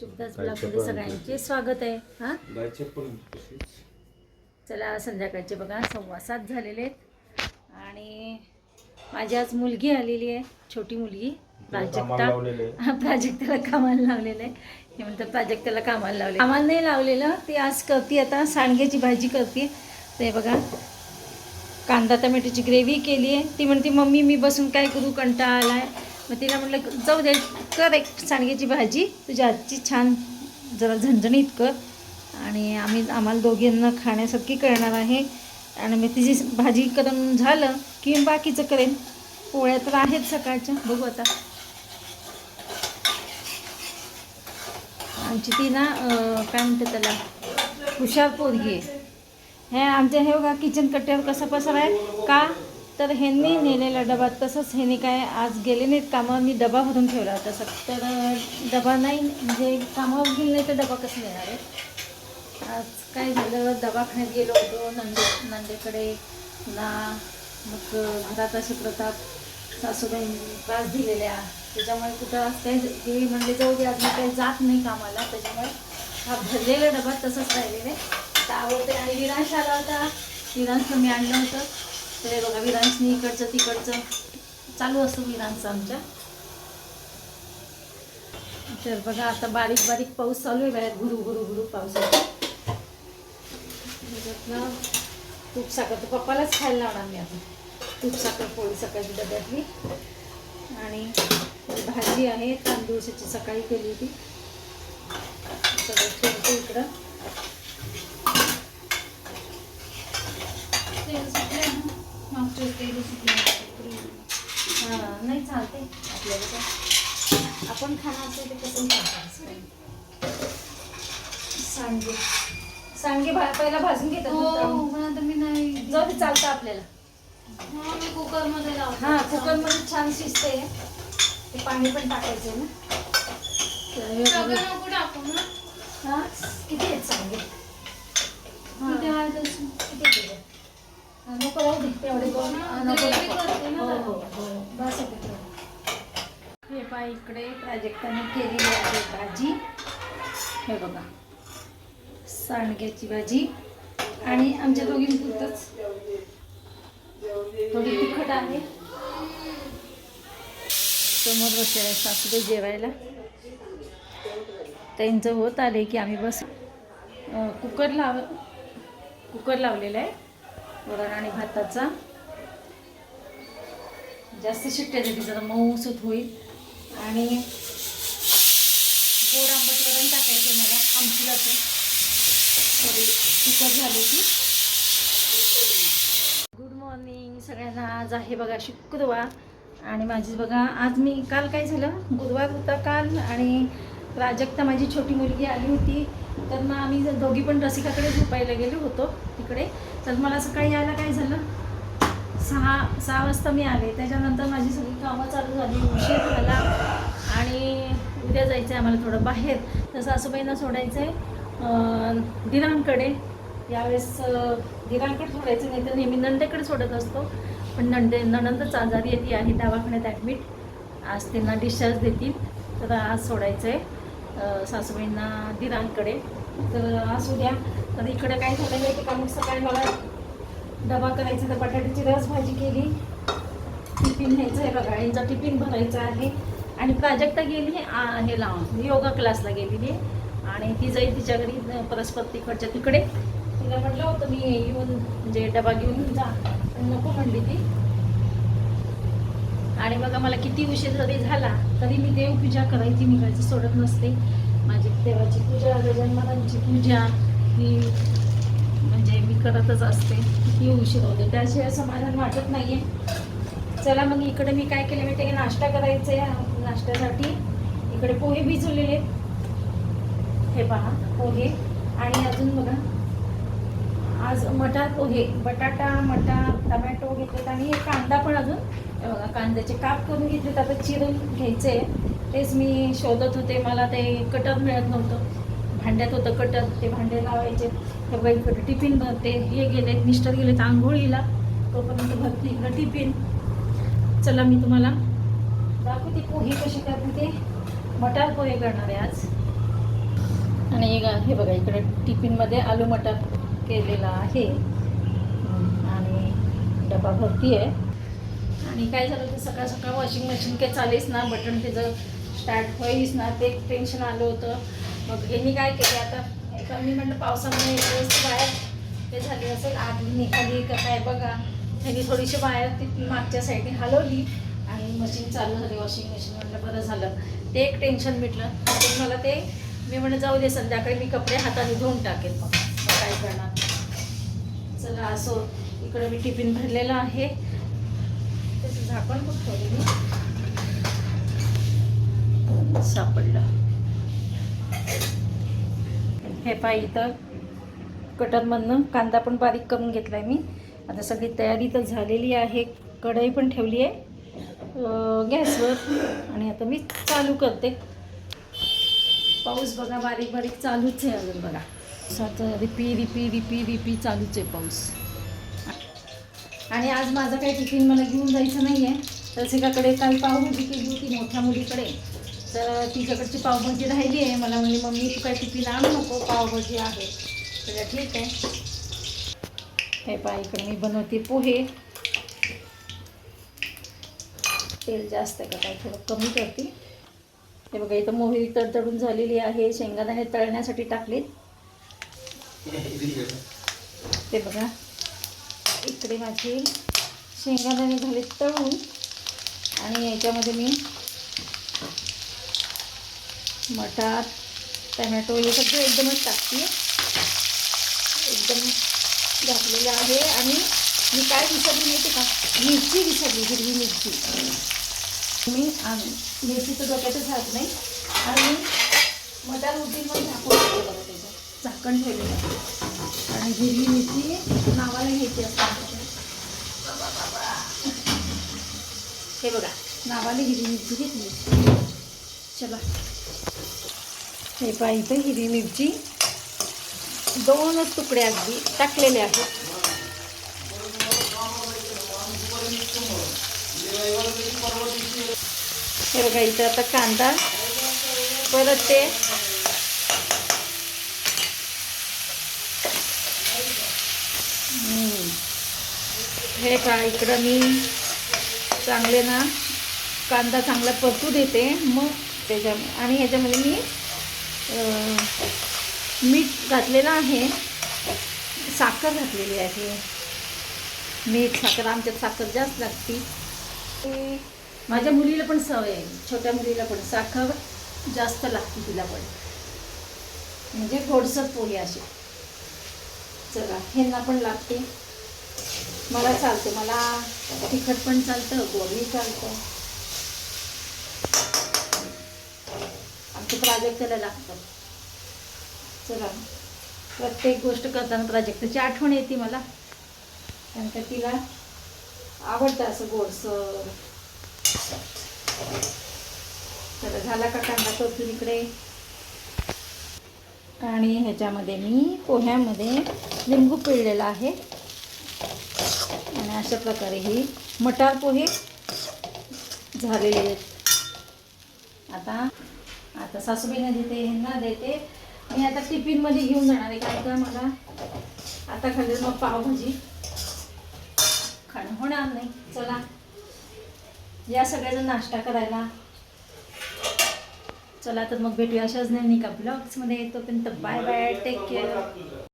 शुभदास ब्लॉगमध्ये सगळ्यांचे स्वागत आहे हां? चला संध्याकाळचे बघा सव्वा सात झालेले आहेत. आणि माझी आज मुलगी आलेली आहे छोटी मुलगी प्राजक्ता. प्राजक्ताला कामाला लावलेलं आहे. हे म्हणतात प्राजक्ताला कामाला लावले कामाला नाही लावलेलं ती आज करते आता सांडग्याची भाजी करते. ते बघा कांदा टमॅटोची ग्रेव्ही केली आहे. ती म्हणते मम्मी मी बसून काय करू? कंटाळा आला आहे मग तिला म्हटलं जाऊ दे कर एक सांडग्याची भाजी. तुझ्या आजची छान जरा झणझणीत कर. आणि आम्ही आम्हाला दोघींना खाण्यासारखी करणार आहे. आणि मी तिची भाजी करून झालं की बाकीचं करेन. पोळ्या तर आहेत सकाळच्या. बघू आता. आमची ती ना काय म्हणते त्याला? हुशार पोरगी आहे. हे आमच्या हे बघा किचन कट्ट्यावर कसा पसर आहे. का? तर ह्यांनी नेलेला डबा तसंच ह्यांनी काय आज गेले नाहीत कामावर मी डबा भरून ठेवला होता सग तर डबा नाही म्हणजे कामावर गेले नाही तर डबा कसं येणार आहे? आज काय झालं दवाखान्यात गेलो होतो नंदे नंदेकडे ना मग घरात असे प्रताप सासूबाईंनी त्रास दिलेल्या. त्याच्यामुळे कुठं आज काही ते म्हणले जाऊ दे आज मी काही जात नाही कामाला. त्याच्यामुळे हा भरलेला डबा तसंच राहिलेला आहे. तर आवडते आणि विरांश आला होता. विरांशला मी आणलं होतं. तर हे बघा विरांशनी इकडचं तिकडचं चालू असतं विरांचं आमच्या. तर बघा आता बारीक बारीक पाऊस चालू आहे बाहेर गुरु गुरु गुरु पावसाचा. तूप साखर तर पप्पालाच खायला लावणार मी आता. तूप साखर पोळी सकाळची डब्यातली. आणि भाजी आहे तांदूळची सकाळी केली होती. सगळं ठेवतो इकडं तेल सुटलंय ना मागच्या तेल सुटलं नाही चालते आपल्याला आपण खाणं असेल ते कसं चालतं. सांडगे. सांडगे भा पहिला भाजून घेतात हो. पण मी नाही जाऊ दे चालतं आपल्याला. हा, मी कुकरमध्ये लावते. हां कुकरमध्ये छान शिजते ते पाणी पण टाकायचं ना. तर हे टाकू ना. हां? किती आहेत हां. हां, नको राहू दे. तेवढे दोन हां, हो बस इकडे प्राजक्ताने केलेली आहे भाजी. हे बघा. सांडग्याची भाजी. आणि आमच्या दोघींपुरतंच थोडी तिखट आहे. समोर बसलेला आहे सासूबाई जेवायला. त्यांचं होत आले की आम्ही बस कुकर लाव कुकर लावलेला आहे. वरण आणि भाताचा. जास्त शिट्ट्या देते जरा मऊसूत होईल. आणि गोड आंबट वरण टाकायचं मला आमटीला ते थोडी कुकर झाली की गुड मॉर्निंग सगळ्यांना. आज आहे बघा शुक्रवार आणि माझी बघा आज मी काल काय झालं? गुरुवार होता काल आणि प्राजक्ता माझी छोटी मुलगी आली होती. तर मग आम्ही दोघी पण रसिकाकडे झोपायला गेलो होतो तिकडे. तर मला सकाळी यायला काय झालं? सहा सहा वाजता मी आले. त्याच्यानंतर माझी सगळी कामं चालू झाली. उशीर झाला. आणि उद्या जायचं आहे आम्हाला थोडं बाहेर. तर सासूबाईंना सोडायचं आहे दिरांकडे यावेळेस दिरांकडे सोडायचं नाही तर नेहमी नंदेकडे सोडत असतो. पण नंदे नणंदच आजारी येते आहे दवाखान्यात ॲडमिट आज त्यांना डिस्चार्ज देतील. तर आज सोडायचं आहे सासूबाईंना दिरांकडे तर आज उद्या. तर इकडे काय झालं आहे की? मग सकाळी मला डबा करायचा तर बटाट्याची रस भाजी केली. टिफिन न्यायचं आहे बघा यांचा टिफिन भरायचा आहे. आणि प्राजक्ता गेली हे लावून योगा क्लासला गेलेली आहे. आणि ती जाईल तिच्या घरी परस्पर तिकडच्या तिकडे. तिला म्हटलं होतं मी येऊन म्हणजे डबा घेऊन जा. नको म्हणली ती. आणि बघा मला किती उशीर जरी झाला तरी मी देवपूजा करायची मी सोडत नसते. माझी देवाची पूजा गजाननाथांची पूजा ही म्हणजे मी करतच असते. किती उशीर होते. त्याशिवाय समाधान वाटत नाही आहे चला मग इकडे मी काय केलं माहिती आहे नाश्ता करायचा आहे नाश्त्यासाठी इकडे पोहे भिजवलेले आहेत. हे पहा पोहे. आणि अजून बघा. आज मटार पोहे. बटाटा मटार टमॅटो घेतलेत आणि हे कांदा पण अजून. बघा कांद्याचे काप करून घेतलेत. आता चिरून घ्यायचे तेच मी शोधत होते. मला ते कटर मिळत नव्हतं. भांड्यात होतं कटर ते भांडे लावायचे. हे बघा इकडे टिफिन भरते. हे गेले मिस्टर तर आंघोळीला. तोपर्यंत भरते इकडं टिफिन. चला मी तुम्हाला दाखवते पोहे कशी करते. ते मटार पोहे करणार आहे आज. आणि हे गा- हे बघा इकडे टिफिनमध्ये आलू मटार केलेला आहे. आणि डबा भरती आहे. आणि काय झालं तर सकाळ सकाळ वॉशिंग मशीन काही चालेच ना बटन त्याचं स्टार्ट होईच ना ते एक टेन्शन आलं होतं. मग यांनी काय केले? आता मी म्हटलं पावसामुळे बाहेर हे झाली असेल. आधी निघाली का काय बघा. त्यांनी थोडीशी बाहेर ती मागच्या साईडने हलवली आणि मशीन चालू झाली वॉशिंग मशीन म्हटलं बरं झालं. ते एक टेन्शन मिटलं पण मला ते मी म्हणलं जाऊ दे संध्याकाळी मी कपडे हाताने धुवून टाकेल मग. काय करणार? चला असो इकडे मी टिफिन भरलेला आहे. त्याचं झाकण खूप ठेवले मी सापडलं. हे पाय इथं. कटरमधनं कांदा पण बारीक करून घेतला आहे मी. आता सगळी तयारी तर झालेली आहे. कढई पण ठेवली आहे. गॅसवर. आणि आता मी चालू करते. पाऊस बघा बारीक बारीक चालूच आहे अजून बघा. असं रिपी रिपी रिपी रिपी चालूच आहे पाऊस. आणि आज माझं काही टिफिन मला घेऊन जायचं नाही आहे तर सिकाकडे काल पावभाजी केली होती मोठ्या मुलीकडे. तर तिच्याकडची पावभाजी राहिली आहे. मला म्हणली मम्मी तू काय टिफिन आणू नको पावभाजी आहे. तर ठीक आहे. हे पहा इकडे मी बनवते पोहे. तेल जास्त आहे का काय? थोडं कमी करते. हे बघा इथं मोहरी तडतडून झालेली आहे. शेंगादाणे तळण्यासाठी टाकलेत. ते बघा. इकडे माझे शेंगादाणे झाले तळून. आणि याच्यामध्ये मी मटार टमॅटो हे सगळं एकदमच टाकते. एकदम घातलेलं आहे. आणि मी काय विसरली माहिती का? मिरची विसरली हिरवी मिरची. मी मिरचीचं डोक्यातच राहत नाही. आणि मटार उडीन पण झाकून ठेवलं बघा त्याचं झाकण ठेवलेलं. आहे आणि हिरवी मिरची नावाला घ्यायची असते हे बघा नावाला हिरवी मिरची घेतली. चला. हे पहा इथं हिरवी मिरची दोनच तुकडे अगदी टाकलेले आहेत. हे बघा इथं आता कांदा परत ते हे का इकडं मी चांगले ना कांदा चांगला परतू देते मग त्याच्या आणि ह्याच्यामध्ये मी मीठ घातलेलं आहे. साखर घातलेली आहे. मीठ साखर आमच्यात साखर जास्त लागते. ते माझ्या मुलीला पण सवय आहे. छोट्या मुलीला पण साखर जास्त लागते तिला पण. म्हणजे गोडसर पोळी अशी. चला ह्यांना पण लागते. मला चालते मला तिखट पण चालतं गोडही चालतं आमचं प्राजक्ताला लागतं. चला. प्रत्येक गोष्ट करताना प्राजक्ताची आठवण येते मला. कारण का तिला आवडतं असं गोडसं चला झाला का कांदा परतून इकडे आणि ह्याच्यामध्ये मी पोह्यामध्ये लिंबू पिळलेला आहे. आणि अशा प्रकारे ही मटार पोहे झालेले आहेत. आता आता सासूबाईंना देते ह्यांना देते. मी आता टिफिनमध्ये घेऊन जाणार आहे. काय का मला आता खाल्ली मग पावभाजी. खाणं होणार नाही. चला. या सगळ्याचा नाश्ता करायला. चला तर मग भेटूया अशाच नाही का ब्लॉग्समध्ये तोपर्यंत बाय बाय टेक केअर